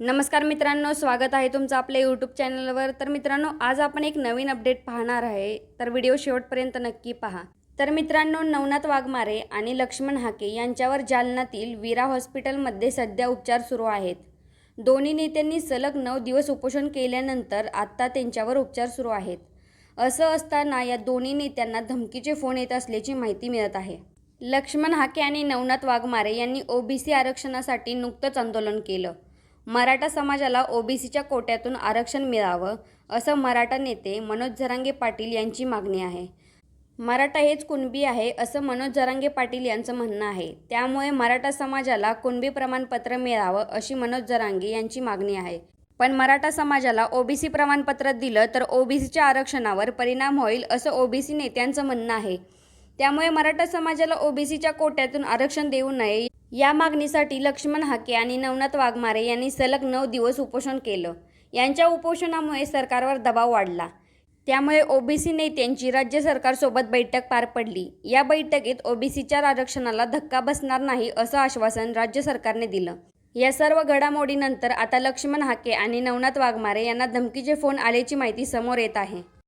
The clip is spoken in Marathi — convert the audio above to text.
नमस्कार मित्रांनो स्वागत आहे तुमचं आपल्या यूट्यूब चॅनलवर तर मित्रांनो आज आपण एक नवीन अपडेट पाहणार आहे. तर व्हिडिओ शेवटपर्यंत नक्की पहा. तर मित्रांनो नवनाथ वाघमारे आणि लक्ष्मण हाके यांच्यावर जालन्यातील वीरा हॉस्पिटलमध्ये सध्या उपचार सुरू आहेत. दोन्ही नेत्यांनी सलग नऊ दिवस उपोषण केल्यानंतर आत्ता त्यांच्यावर उपचार सुरू आहेत. असं असताना या दोन्ही नेत्यांना धमकीचे फोन येत असल्याची माहिती मिळत आहे. लक्ष्मण हाके आणि नवनाथ वाघमारे यांनी ओबीसी आरक्षणासाठी नुकतंच आंदोलन केलं. मराठा समाजाला ओबीसीच्या कोट्यातून आरक्षण मिळावं असं मराठा नेते मनोज जरांगे पाटील यांची मागणी आहे. मराठा हेच कुणबी आहे असं मनोज जरांगे पाटील यांचं म्हणणं आहे. त्यामुळे मराठा समाजाला कुणबी प्रमाणपत्र मिळावं अशी मनोज जरांगे यांची मागणी आहे. पण मराठा समाजाला ओबीसी प्रमाणपत्र दिलं तर ओबीसीच्या आरक्षणावर परिणाम होईल असं ओबीसी नेत्यांचं म्हणणं आहे. त्यामुळे मराठा समाजाला ओबीसीच्या कोट्यातून आरक्षण देऊ नये या मागणीसाठी लक्ष्मण हाके आणि नवनाथ वाघमारे यांनी सलग नऊ दिवस उपोषण केलं. यांच्या उपोषणामुळे सरकारवर दबाव वाढला. त्यामुळे ओबीसी नेत्यांची राज्य सरकारसोबत बैठक पार पडली. या बैठकीत ओबीसीच्या आरक्षणाला धक्का बसणार नाही असं आश्वासन राज्य सरकारने दिलं. या सर्व घडामोडीनंतर आता लक्ष्मण हाके आणि नवनाथ वाघमारे यांना धमकीचे फोन आल्याची माहिती समोर येत आहे.